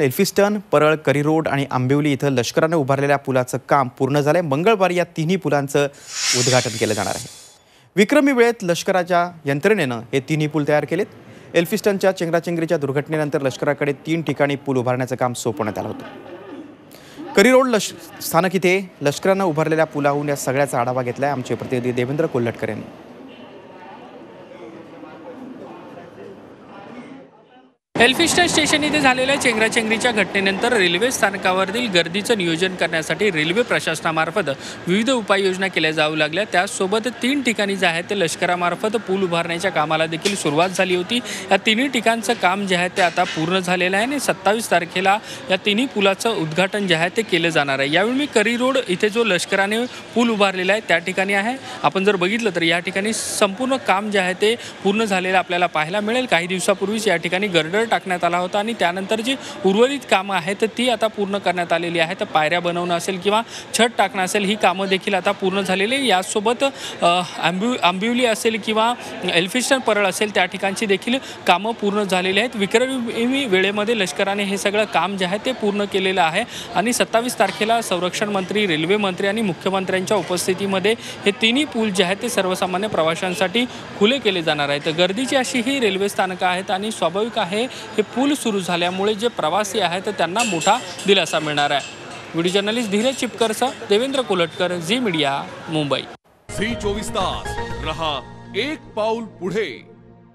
Elphinstone Parel करी road आणि आंबिवली इथं लष्करानं उभारलेल्या पुलाचं काम पूर्ण झालंय. मंगळवारी या तिन्ही पुलांचं उद्घाटन केलं जाणार आहे. विक्रमी वेळेत लष्कराच्या यंत्रणेनं हे तिन्ही पूल तयार केलेत. एल्फिस्टनच्या चेंगराचेंगरीच्या दुर्घटनेनंतर लष्कराकडे तीन ठिकाणी पूल उभारण्याचं काम सोपवण्यात आलं होतं. करी रोड लष स्थानक इथे लष्करानं उभारलेल्या पुलाहून या सगळ्याचा आढावा घेतलाय आमचे प्रतिनिधी देवेंद्र कोल्हटकर यांनी. एल्फिस्टन स्टेशन इथे झालेल्या चेंगराचेंगरीच्या घटनेनंतर रेल्वे स्थानकावरील गर्दीचं नियोजन करण्यासाठी रेल्वे प्रशासनामार्फत विविध उपाययोजना केल्या जाऊ लागल्या. त्याचसोबत तीन ठिकाणी जे आहे ते लष्करामार्फत पूल उभारण्याच्या कामाला देखील सुरुवात झाली होती. या तिन्ही ठिकाणचं काम जे आहे ते आता पूर्ण झालेलं आहे आणि सत्तावीस तारखेला या तिन्ही पुलाचं उद्घाटन जे आहे ते केलं जाणार आहे. यावेळी मी करी रोड इथे जो लष्कराने पूल उभारलेला आहे त्या ठिकाणी आहे. आपण जर बघितलं तर या ठिकाणी संपूर्ण काम जे आहे ते पूर्ण झालेलं आपल्याला पाहायला मिळेल. काही दिवसापूर्वीच या ठिकाणी गर्डर टाकण्यात आला होता आणि त्यानंतर जी उर्वरित कामं आहेत ती आता पूर्ण करण्यात आलेली आहेत. पायऱ्या बनवणं असेल किंवा छत टाकणं असेल ही कामं देखील आता पूर्ण झालेली आहे यासोबत आंबिव आंबिवली असेल किंवा एल्फिस्टन परळ असेल त्या ठिकाणची देखील कामं पूर्ण झालेली आहेत. विक्रमी वेळेमध्ये लष्कराने हे सगळं काम जे आहे ते पूर्ण केलेलं आहे. आणि सत्तावीस तारखेला संरक्षण मंत्री रेल्वे मंत्री आणि मुख्यमंत्र्यांच्या उपस्थितीमध्ये हे तिन्ही पूल जे आहेत ते सर्वसामान्य प्रवाशांसाठी खुले केले जाणार आहेत. गर्दीची अशी ही रेल्वे स्थानकं आहेत आणि स्वाभाविक आहे हे पूल सुरू झाल्यामुळे जे प्रवासी आहेत त्यांना मोठा दिलासा मिळणार आहे. Video journalist Dheeraj चिपकरसह Devendra Kolatkar Zee media Mumbai. Zee चोवीस तास. रहा एक पाऊल पुढे.